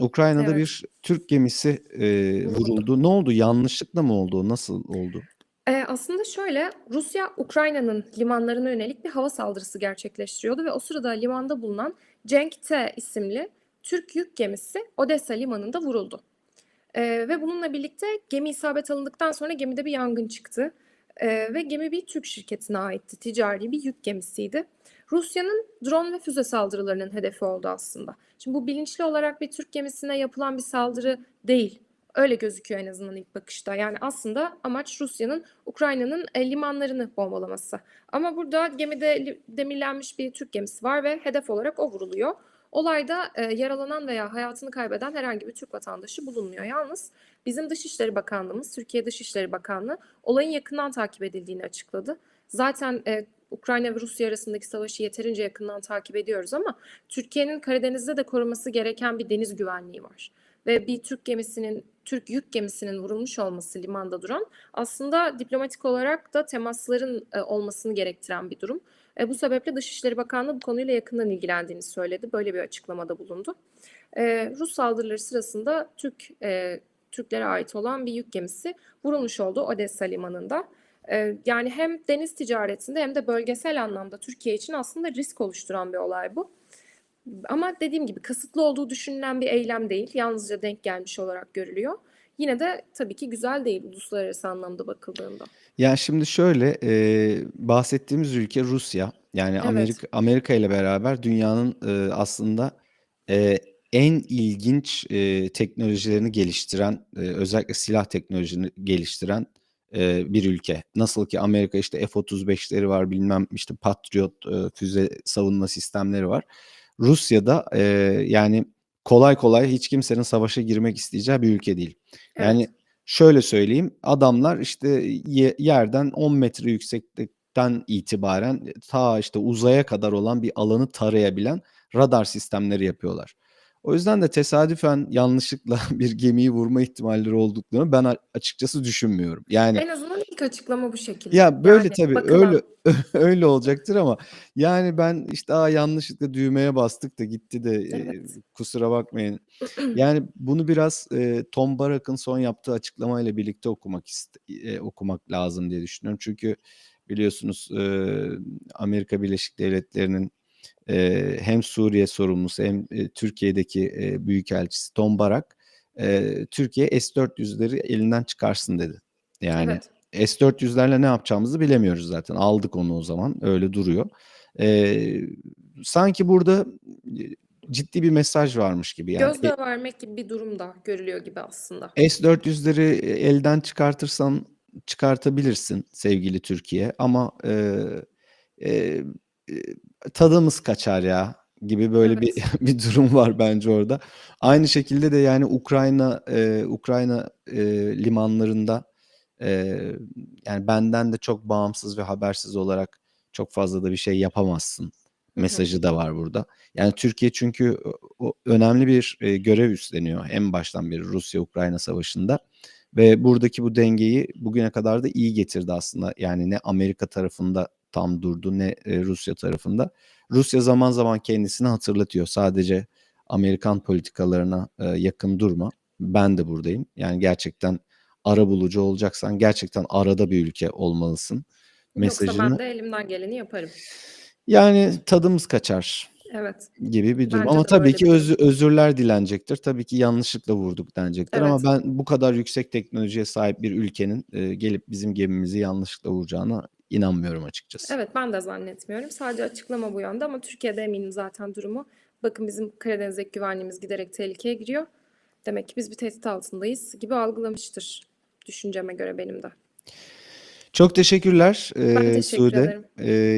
Ukrayna'da Evet. bir Türk gemisi, eee, Vuruldu. Ne oldu? Yanlışlıkla mı oldu? Nasıl oldu? Eee, aslında şöyle, Rusya, Ukrayna'nın limanlarına yönelik bir hava saldırısı gerçekleştiriyordu ve o sırada limanda bulunan Cenk T isimli Türk yük gemisi Odessa limanında vuruldu. Eee, ve bununla birlikte gemi isabet alındıktan sonra gemide bir yangın çıktı. Eee, ve gemi bir Türk şirketine aitti. Ticari bir yük gemisiydi. Rusya'nın drone ve füze saldırılarının hedefi oldu aslında. Şimdi bu bilinçli olarak bir Türk gemisine yapılan bir saldırı değil. Öyle gözüküyor en azından ilk bakışta. Yani aslında amaç Rusya'nın Ukrayna'nın e, limanlarını bombalaması. Ama burada gemide demirlenmiş bir Türk gemisi var ve hedef olarak o vuruluyor. Olayda e, yaralanan veya hayatını kaybeden herhangi bir Türk vatandaşı bulunmuyor. Yalnız bizim Dışişleri Bakanlığımız, Türkiye Dışişleri Bakanlığı olayın yakından takip edildiğini açıkladı. Zaten e, Ukrayna ve Rusya arasındaki savaşı yeterince yakından takip ediyoruz ama Türkiye'nin Karadeniz'de de koruması gereken bir deniz güvenliği var. Ve bir Türk gemisinin, Türk yük gemisinin vurulmuş olması limanda duran aslında diplomatik olarak da temasların e, olmasını gerektiren bir durum. E, bu sebeple Dışişleri Bakanlığı bu konuyla yakından ilgilendiğini söyledi. Böyle bir açıklamada bulundu. E, Rus saldırıları sırasında Türk e, Türklere ait olan bir yük gemisi vurulmuş oldu Odessa limanında. E, yani hem deniz ticaretinde hem de bölgesel anlamda Türkiye için aslında risk oluşturan bir olay bu. Ama dediğim gibi kasıtlı olduğu düşünülen bir eylem değil. Yalnızca denk gelmiş olarak görülüyor. Yine de tabii ki güzel değil uluslararası anlamda bakıldığında. Ya şimdi şöyle, eee, bahsettiğimiz ülke Rusya. Yani Evet. Amerika Amerika ile beraber dünyanın eee, aslında eee, en ilginç eee, teknolojilerini geliştiren, eee, özellikle silah teknolojisini geliştiren eee, bir ülke. Nasıl ki Amerika işte F-35'leri var, bilmem işte Patriot eee, füze savunma sistemleri var. Rusya'da eee, yani kolay kolay hiç kimsenin savaşa girmek isteyeceği bir ülke değil. Yani Evet. şöyle söyleyeyim, adamlar işte ye- yerden 10 metre yükseklikten itibaren ta işte uzaya kadar olan bir alanı tarayabilen radar sistemleri yapıyorlar. O yüzden de tesadüfen yanlışlıkla bir gemiyi vurma ihtimalleri olduklarını ben açıkçası düşünmüyorum. Yani En azından ilk açıklama bu şekilde. ya böyle Yani tabii bakılan. öyle öyle olacaktır ama yani ben işte aa yanlışlıkla düğmeye bastık da gitti de e, Evet. kusura bakmayın. Yani bunu biraz e, Tom Barak'ın son yaptığı açıklamayla birlikte okumak e, okumak lazım diye düşünüyorum. Çünkü biliyorsunuz e, Amerika Birleşik Devletleri'nin e, hem Suriye sorumlusu hem e, Türkiye'deki e, büyükelçisi Tom Barak e, Türkiye S-400'leri elinden çıkarsın dedi. Yani Evet. S-400'lerle ne yapacağımızı bilemiyoruz zaten. Aldık onu o zaman. Öyle duruyor. Ee, sanki burada e, ciddi bir mesaj varmış gibi. Yani Gözdağı vermek gibi bir durum da görülüyor gibi aslında. e, S-400'leri elden çıkartırsan çıkartabilirsin sevgili Türkiye ama e, e, e, tadımız kaçar ya gibi böyle bir Evet. bir durum var bence orada. Aynı şekilde de yani Ukrayna e, Ukrayna e, limanlarında e, yani benden de çok bağımsız ve habersiz olarak çok fazla da bir şey yapamazsın Hı hı. mesajı da var burada. Yani Türkiye çünkü o, o önemli bir e, görev üstleniyor en baştan beri Rusya-Ukrayna savaşında ve buradaki bu dengeyi bugüne kadar da iyi getirdi aslında. Yani ne Amerika tarafında tam durdu ne e, Rusya tarafında. Rusya zaman zaman kendisini hatırlatıyor. Sadece Amerikan politikalarına e, yakın durma. Ben de buradayım. Yani gerçekten ara bulucu olacaksan gerçekten arada bir ülke olmalısın Yoksa mesajını. ben de elimden geleni yaparım. Yani tadımız kaçar Evet. gibi bir durum. Bence Ama tabii ki öz, özürler dilenecektir. Tabii ki yanlışlıkla vurduk denecektir. Ama Evet. ben bu kadar yüksek teknolojiye sahip bir ülkenin e, gelip bizim gemimizi yanlışlıkla vuracağına inanmıyorum açıkçası. Evet ben de zannetmiyorum. Sadece açıklama bu yönde ama Türkiye'de eminim zaten durumu. Bakın bizim Karadeniz'deki güvenliğimiz giderek tehlikeye giriyor. Demek ki biz bir tehdit altındayız gibi algılamıştır düşünceme göre benim de. Çok teşekkürler Ben teşekkür Sude. ederim.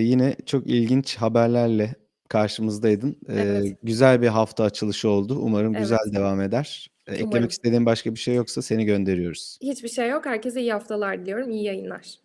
Yine çok ilginç haberlerle karşımızdaydın. E, Evet. güzel bir hafta açılışı oldu. Umarım güzel Evet. devam eder. E, eklemek Umarım. istediğin başka bir şey yoksa seni gönderiyoruz. Hiçbir şey yok. Herkese iyi haftalar diliyorum. İyi yayınlar.